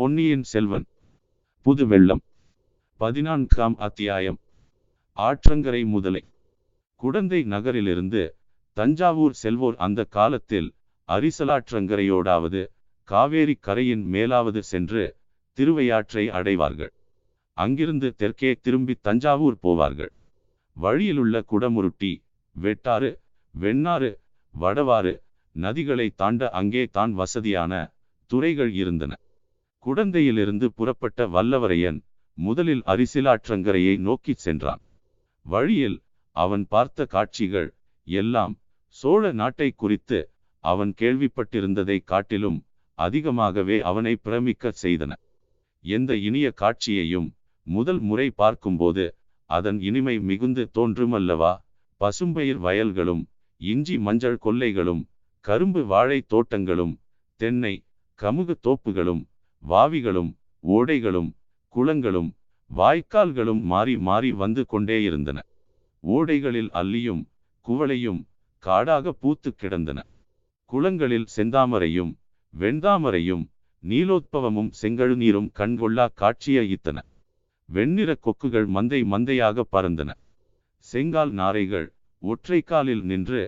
பொன்னியின் செல்வன். புது வெள்ளம். பதினான்காம் அத்தியாயம். ஆற்றங்கரை முதலை. குடந்தை நகரிலிருந்து தஞ்சாவூர் செல்வோர் அந்த காலத்தில் அரிசலாற்றங்கரையோடாவது காவேரி கரையின் மேலாவது சென்று திருவையாற்றை அடைவார்கள். அங்கிருந்து தெற்கே திரும்பி தஞ்சாவூர் போவார்கள். வழியிலுள்ள குடமுருட்டி வெட்டாறு வெண்ணாறு வடவாறு நதிகளை தாண்ட அங்கே தான் வசதியான துறைகள் இருந்தன. குடந்தையிலிருந்து புறப்பட்ட வல்லவரையன் முதலில் அரிசிலாற்றங்கரையை நோக்கிச் சென்றான். வழியில் அவன் பார்த்த காட்சிகள் எல்லாம் சோழ நாட்டை குறித்து அவன் கேள்விப்பட்டிருந்ததை காட்டிலும் அதிகமாகவே அவனை பிரமிக்க செய்தன. எந்த இனிய காட்சியையும் முதல் முறை பார்க்கும்போது அதன் இனிமை மிகுந்து தோன்றுமல்லவா? பசும்பயிர் வயல்களும் இஞ்சி மஞ்சள் கொல்லைகளும் கரும்பு வாழை தோட்டங்களும் தென்னை கமுகு தோப்புகளும் வாவிகளும் ஓடைகளும் குளங்களும் வாய்க்கால்களும் மாறி மாறி வந்து கொண்டே இருந்தன. ஓடைகளில் அல்லியும் குவளையும் காடாக பூத்து கிடந்தன. குளங்களில் செந்தாமரையும் வெண்தாமரையும் நீலோத்பவமும் செங்கழுநீரும் கண்கொள்ளா காட்சியளித்தன வெண்ணிற கொக்குகள் மந்தை மந்தையாக பறந்தன. செங்கால் நாரைகள் ஒற்றைக்காலில் நின்று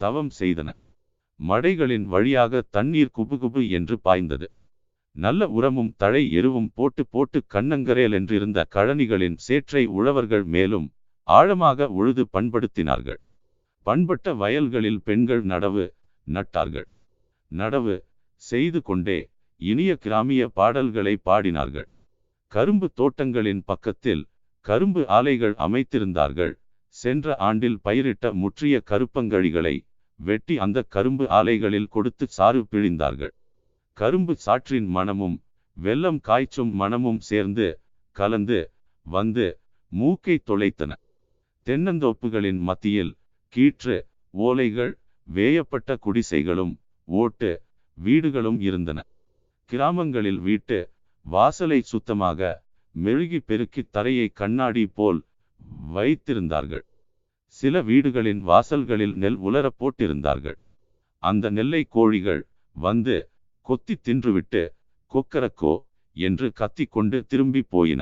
தவம் செய்தன. மடைகளின் வழியாக தண்ணீர் குபுகுபு என்று பாய்ந்தது. நல்ல உரமும் தழை எருவும் போட்டு போட்டு கண்ணங்கரேல் என்றிருந்த கழனிகளின் சேற்றை உழவர்கள் மேலும் ஆழமாக உழுது பண்படுத்தினார்கள். பண்பட்ட வயல்களில் பெண்கள் நடவு நட்டார்கள். நடவு செய்து கொண்டே இனிய கிராமிய பாடல்களை பாடினார்கள். கரும்பு தோட்டங்களின் பக்கத்தில் கரும்பு ஆலைகள் அமைத்திருந்தார்கள். சென்ற ஆண்டில் பயிரிட்ட முற்றிய கருப்பங்கழிகளை வெட்டி அந்த கரும்பு ஆலைகளில் கொடுத்து சாறு பிழிந்தார்கள். கரும்பு சாற்றின் மனமும் வெள்ளம் காய்ச்சும் மனமும் சேர்ந்து கலந்து வந்து மூக்கை தொலைத்தன. தென்னந்தோப்புகளின் மத்தியில் கீற்று ஓலைகள் வேயப்பட்ட குடிசைகளும் ஓட்டு வீடுகளும் இருந்தன. கிராமங்களில் வீட்டு வாசலை சுத்தமாக மெழுகி பெருக்கி தரையை கண்ணாடி போல் வைத்திருந்தார்கள். சில வீடுகளின் வாசல்களில் நெல் உலர போட்டிருந்தார்கள். அந்த நெல்லை கோழிகள் வந்து கொத்தி தின்றுவிட்டு கொக்கரக்கோ என்று கத்திக்கொண்டு திரும்பி போயின.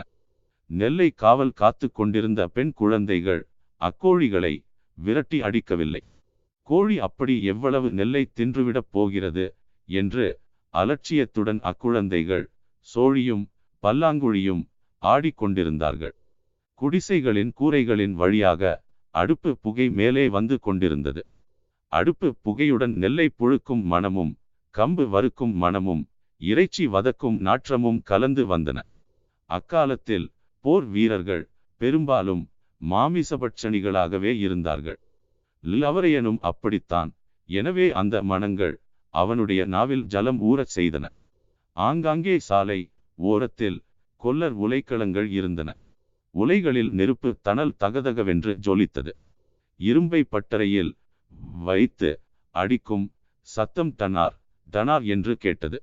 நெல்லை காவல் காத்து கொண்டிருந்த பெண் குழந்தைகள் அக்கோழிகளை விரட்டி அடிக்கவில்லை. கோழி அப்படி எவ்வளவு நெல்லை தின்றுவிடப் போகிறது? என்று அலட்சியத்துடன் அக்குழந்தைகள் சோழியும் பல்லாங்குழியும் ஆடிக்கொண்டிருந்தார்கள் குடிசைகளின் கூரைகளின் வழியாக அடுப்பு புகை மேலே வந்து கொண்டிருந்தது. அடுப்பு புகையுடன் நெல்லை புழுக்கும் மனமும் கம்பு வறுக்கும் மனமும் இறைச்சி வதக்கும் நாற்றமும் கலந்து வந்தன. அக்காலத்தில் போர் வீரர்கள் பெரும்பாலும் மாமிசபட்சணிகளாகவே இருந்தார்கள். லவரையனும் அப்படித்தான். எனவே அந்த மனங்கள் அவனுடைய நாவில் ஜலம் ஊறச் செய்தன. ஆங்காங்கே சாலை ஓரத்தில் கொல்லர் உலைக்களங்கள் இருந்தன. உலைகளில் நெருப்பு தணல் தகதகவென்று ஜொலித்தது. இரும்பை பட்டறையில் வைத்து அடிக்கும் சத்தம் தன்னார். டனார் என்று கேட்டது.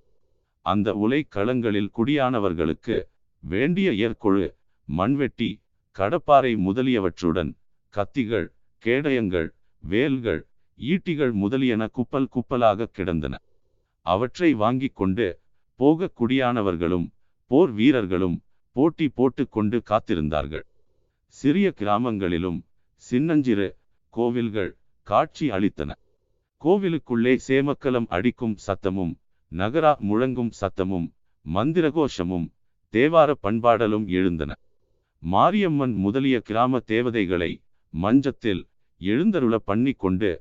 அந்த உலை களங்களில் குடியானவர்களுக்கு வேண்டிய ஏற்கொழு மண்வெட்டி கடப்பாறை முதலியவற்றுடன் கத்திகள் கேடயங்கள் வேல்கள் ஈட்டிகள் முதலியன குப்பல் குப்பலாக கிடந்தன. அவற்றை வாங்கி கொண்டு போக குடியானவர்களும் போர் வீரர்களும் போட்டி போட்டு கொண்டு காத்திருந்தார்கள். சிறிய கிராமங்களிலும் சின்னஞ்சிறு கோவில்கள் காட்சி அளித்தன. கோவிலுக்குள்ளே சேமக்கலம் அடிக்கும் சத்தமும் நகரா முழங்கும் சத்தமும் மந்திரகோஷமும் தேவார பண்பாடலும் எழுந்தன. மாரியம்மன் முதலிய கிராம தேவதைகளை மஞ்சத்தில் எழுந்தருள பண்ணி கொண்டு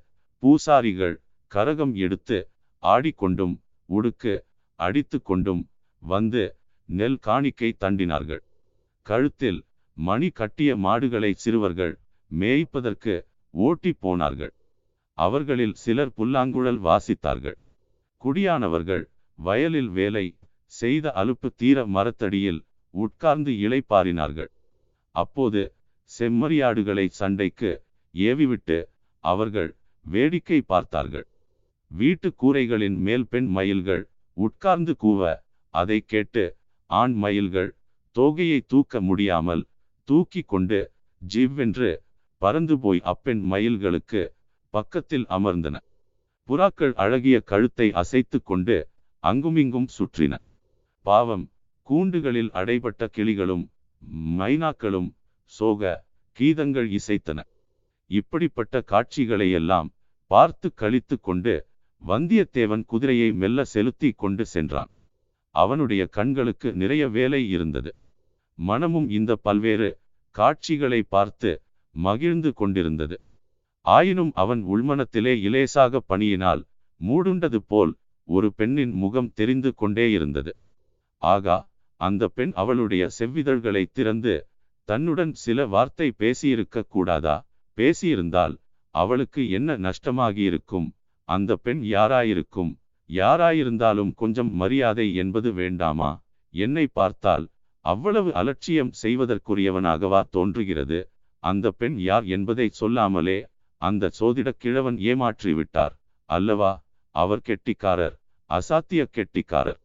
பூசாரிகள் கரகம் எடுத்து ஆடிக்கொண்டும் உடுக்கு அடித்து கொண்டும் வந்து நெல் காணிக்கை தண்டினார்கள். கழுத்தில் மணி கட்டிய மாடுகளை சிறுவர்கள் மேய்ப்பதற்கு ஓட்டி போனார்கள். அவர்களில் சிலர் புல்லாங்குழல் வாசித்தார்கள். குடியானவர்கள் வயலில் வேலை செய்த அலுப்பு தீர மரத்தடியில் உட்கார்ந்து இளைப்பாறினார்கள். அப்போது செம்மறியாடுகளை சண்டைக்கு ஏவிவிட்டு அவர்கள் வேடிக்கை பார்த்தார்கள். வீட்டு கூரைகளின் மேல் பெண் மயில்கள் உட்கார்ந்து கூவ அதை கேட்டு ஆண் மயில்கள் தோகையை தூக்க முடியாமல் தூக்கி கொண்டு ஜிவ்வென்று பறந்து போய் அப்பெண் மயில்களுக்கு பக்கத்தில் அமர்ந்தன. புறாக்கள் அழகிய கழுத்தை அசைத்து கொண்டு அங்குமிங்கும் சுற்றின. பாவம் கூண்டுகளில் அடைபட்ட கிளிகளும் மைனாக்களும் சோக கீதங்கள் இசைத்தன. இப்படிப்பட்ட காட்சிகளையெல்லாம் பார்த்து கழித்து கொண்டு வந்தியத்தேவன் குதிரையை மெல்ல செலுத்தி கொண்டு சென்றான். அவனுடைய கண்களுக்கு நிறைய வேலை இருந்தது. மனமும் இந்த பல்வேறு காட்சிகளை பார்த்து மகிழ்ந்து கொண்டிருந்தது. ஆயினும் அவன் உள்மனத்திலே இலேசாக பணியினால் மூடுண்டது போல் ஒரு பெண்ணின் முகம் தெரிந்து கொண்டே இருந்தது. ஆகா அந்த பெண் அவளுடைய செவ்விதழ்களை திறந்து தன்னுடன் சில வார்த்தை பேசியிருக்க கூடாதா? பேசியிருந்தால் அவளுக்கு என்ன நஷ்டமாகியிருக்கும்? அந்த பெண் யாராயிருக்கும்? யாராயிருந்தாலும் கொஞ்சம் மரியாதை என்பது வேண்டாமா? என்னை பார்த்தால் அவ்வளவு அலட்சியம் செய்வதற்குரியவனாகவா தோன்றுகிறது? அந்த பெண் யார் என்பதை சொல்லாமலே அந்த சோதிடக் கிழவன் ஏமாற்றி விட்டார் அல்லவா அவர் கெட்டிக்காரர் அசாத்திய கெட்டிக்காரர்.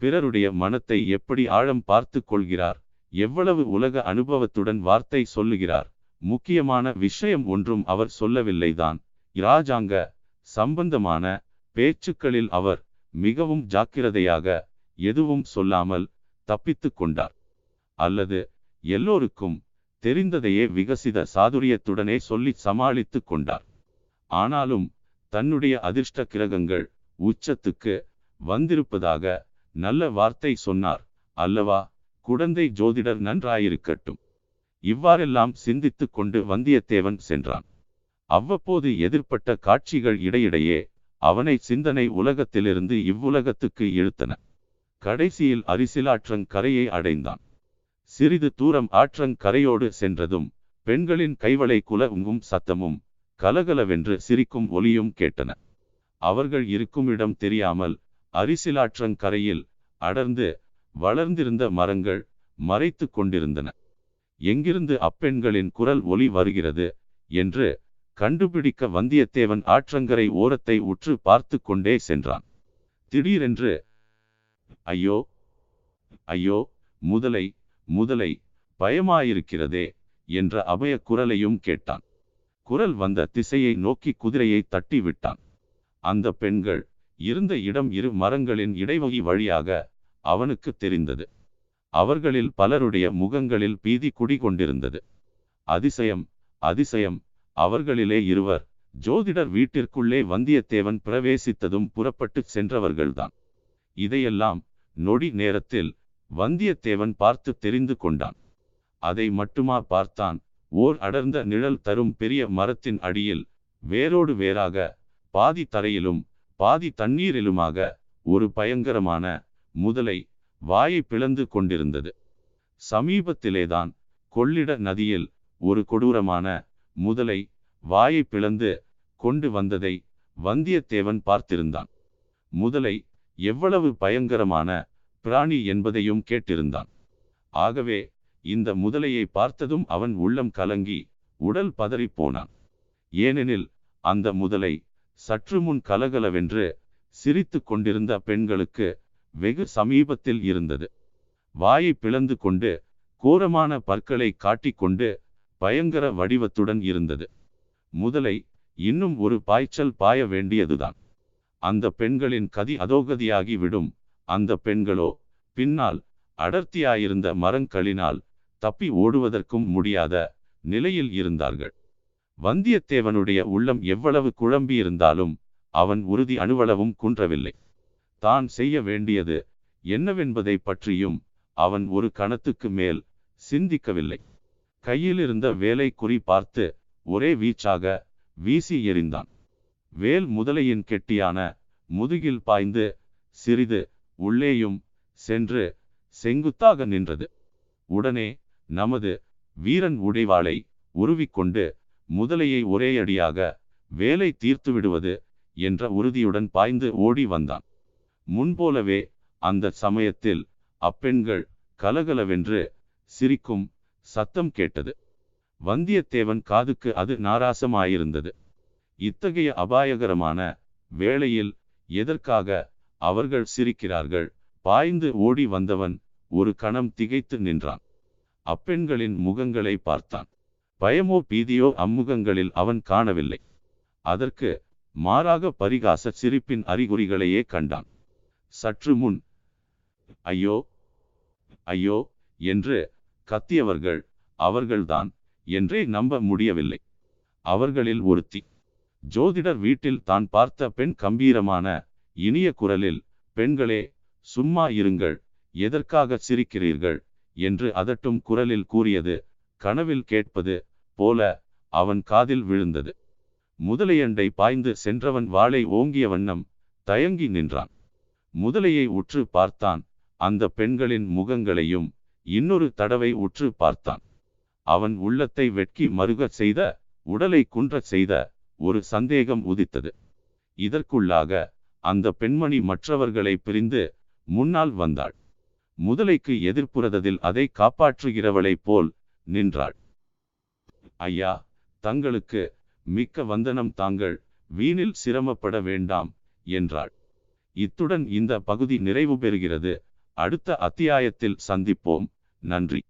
பிறருடைய மனத்தை எப்படி ஆழம் பார்த்து கொள்கிறார்? எவ்வளவு உலக அனுபவத்துடன் வார்த்தை சொல்லுகிறார்? முக்கியமான விஷயம் ஒன்றும் அவர் சொல்லவில்லைதான். இராஜாங்க சம்பந்தமான பேச்சுக்களில் அவர் மிகவும் ஜாக்கிரதையாக எதுவும் சொல்லாமல் தப்பித்து கொண்டார். அல்லது எல்லோருக்கும் தெரிந்ததையே விகசித சாதுரியத்துடனே சொல்லி சமாளித்து கொண்டார். ஆனாலும் தன்னுடைய அதிர்ஷ்ட கிரகங்கள் உச்சத்துக்கு வந்திருப்பதாக நல்ல வார்த்தை சொன்னார். அல்லவா குழந்தை ஜோதிடர் நன்றாயிருக்கட்டும். இவ்வாறெல்லாம் சிந்தித்து கொண்டு வந்தியத்தேவன் சென்றான். அவ்வப்போது எதிர்ப்பட்ட காட்சிகள் இடையிடையே அவனை சிந்தனை உலகத்திலிருந்து இவ்வுலகத்துக்கு இழுத்தன. கடைசியில் அரிசிலாற்றங் கரையை அடைந்தான். சிறிது தூரம் ஆற்றங் கரையோடு சென்றதும் பெண்களின் கைவளை குலங்கும் சத்தமும் கலகலவென்று சிரிக்கும் ஒலியும் கேட்டன. அவர்கள் இருக்கும் இடம் தெரியாமல் அரிசிலாற்றங்கரையில் அடர்ந்து வளர்ந்திருந்த மரங்கள் மறைத்து கொண்டிருந்தன. எங்கிருந்து அப்பெண்களின் குரல் ஒலி வருகிறது என்று கண்டுபிடிக்க வந்தியத்தேவன் ஆற்றங்கரை ஓரத்தை உற்று பார்த்து கொண்டே சென்றான். திடீரென்று ஐயோ ஐயோ முதலை முதலை பயமாயிருக்கிறதே என்ற அபய குரலையும் கேட்டான். குரல் வந்த திசையை நோக்கி குதிரையை தட்டி விட்டான். அந்த பெண்கள் இருந்த இடம் இரு மரங்களின் இடைவகி வழியாக அவனுக்கு தெரிந்தது. அவர்களில் பலருடைய முகங்களில் பீதி குடிகொண்டிருந்தது. அதிசயம் அதிசயம் அவர்களிலே இருவர் ஜோதிடர் வீட்டிற்குள்ளே வந்தியத்தேவன் பிரவேசித்ததும் புறப்பட்டு சென்றவர்கள்தான். இதையெல்லாம் நொடி நேரத்தில் வந்தியத்தேவன் பார்த்து தெரிந்து கொண்டான். அதை மட்டுமா பார்த்தான். ஓர் அடர்ந்த நிழல் தரும் பெரிய மரத்தின் அடியில் வேரோடு வேறாக பாதி தரையிலும் பாதி தண்ணீரிலுமாக ஒரு பயங்கரமான முதலை வாயை பிளந்து கொண்டிருந்தது. சமீபத்திலேதான் கொள்ளிட நதியில் ஒரு கொடூரமான முதலை வாயை பிளந்து கொண்டு வந்ததை வந்தியத்தேவன் பார்த்திருந்தான். முதலை எவ்வளவு பயங்கரமான பிராணி என்பதையும் கேட்டிருந்தான். ஆகவே இந்த முதலையை பார்த்ததும் அவன் உள்ளம் கலங்கி உடல் பதறிப்போனான் ஏனெனில் அந்த முதலை சற்று முன் கலகலவென்று சிரித்து கொண்டிருந்த பெண்களுக்கு வெகு சமீபத்தில் இருந்தது. வாயை பிளந்து கொண்டு கோரமான பற்களை காட்டிக்கொண்டு பயங்கர வடிவத்துடன் இருந்தது. முதலை இன்னும் ஒரு பாய்ச்சல் பாய வேண்டியதுதான். அந்த பெண்களின் கதி அதோகதியாகி விடும் அந்த பெண்களோ பின்னால் அடர்த்தியாயிருந்த மரங்களினால் தப்பி ஓடுவதற்கும் முடியாத நிலையில் இருந்தார்கள். வந்தியத்தேவனுடைய உள்ளம் எவ்வளவு குழம்பியிருந்தாலும் அவன் உறுதி அணுவளவும் குன்றவில்லை. தான் செய்ய வேண்டியது என்னவென்பதை பற்றியும் அவன் ஒரு கணத்துக்கு மேல் சிந்திக்கவில்லை. கையிலிருந்த வேலை குறி பார்த்து ஒரே வீச்சாக வீசி எறிந்தான். வேல் முதலையின் கெட்டியான முதுகில் பாய்ந்து சிறிது உள்ளேயும் சென்று செங்குத்தாக நின்றது. உடனே நமது வீரன் உடைவாளை உருவிக்கொண்டு முதலையை ஒரேயடியாக வேலை தீர்த்து விடுவது என்ற உறுதியுடன் பாய்ந்து ஓடி வந்தான். முன்போலவே அந்த சமயத்தில் அப்பெண்கள் கலகலவென்று சிரிக்கும் சத்தம் கேட்டது. வந்தியத்தேவன் காதுக்கு அது நாராசமாயிருந்தது. இத்தகைய அபாயகரமான வேளையில் எதற்காக அவர்கள் சிரிக்கிறார்கள். பாய்ந்து ஓடி வந்தவன் ஒரு கணம் திகைத்து நின்றான். அப்பெண்களின் முகங்களை பார்த்தான். பயமோ பீதியோ அம்முகங்களில் அவன் காணவில்லை. அதற்கு மாறாக பரிகாச சிரிப்பின் அறிகுறிகளையே கண்டான். சற்று முன் ஐயோ ஐயோ என்று கத்தியவர்கள் அவர்கள்தான் என்றே நம்ப முடியவில்லை. அவர்களில் ஒருத்தி. ஜோதிடர் வீட்டில் தான் பார்த்த பெண் கம்பீரமான இனிய குரலில் பெண்களே சும்மா இருங்கள் எதற்காக சிரிக்கிறீர்கள்? என்று அதட்டும் குரலில் கூறியது கனவில் கேட்பது போல அவன் காதில் விழுந்தது. முதலையண்டை பாய்ந்து சென்றவன் வாளை ஓங்கிய வண்ணம் தயங்கி நின்றான். முதலையை உற்று பார்த்தான். அந்த பெண்களின் முகங்களையும் இன்னொரு தடவை உற்று பார்த்தான். அவன் உள்ளத்தை வெட்கி மருகச் செய்த உடலை குன்றச் செய்த ஒரு சந்தேகம் உதித்தது. இதற்குள்ளாக அந்த பெண்மணி மற்றவர்களை பிரிந்து முன்னால் வந்தாள். முதலைக்கு எதிர்ப்புறததில் அதை காப்பாற்றுகிறவளைப் போல் நின்றாள். ஐயா தங்களுக்கு மிக்க வந்தனம் தாங்கள் வீணில் சிரமப்பட வேண்டாம் என்றாள். இத்துடன் இந்த பகுதி நிறைவு பெறுகிறது. அடுத்த அத்தியாயத்தில் சந்திப்போம். நன்றி.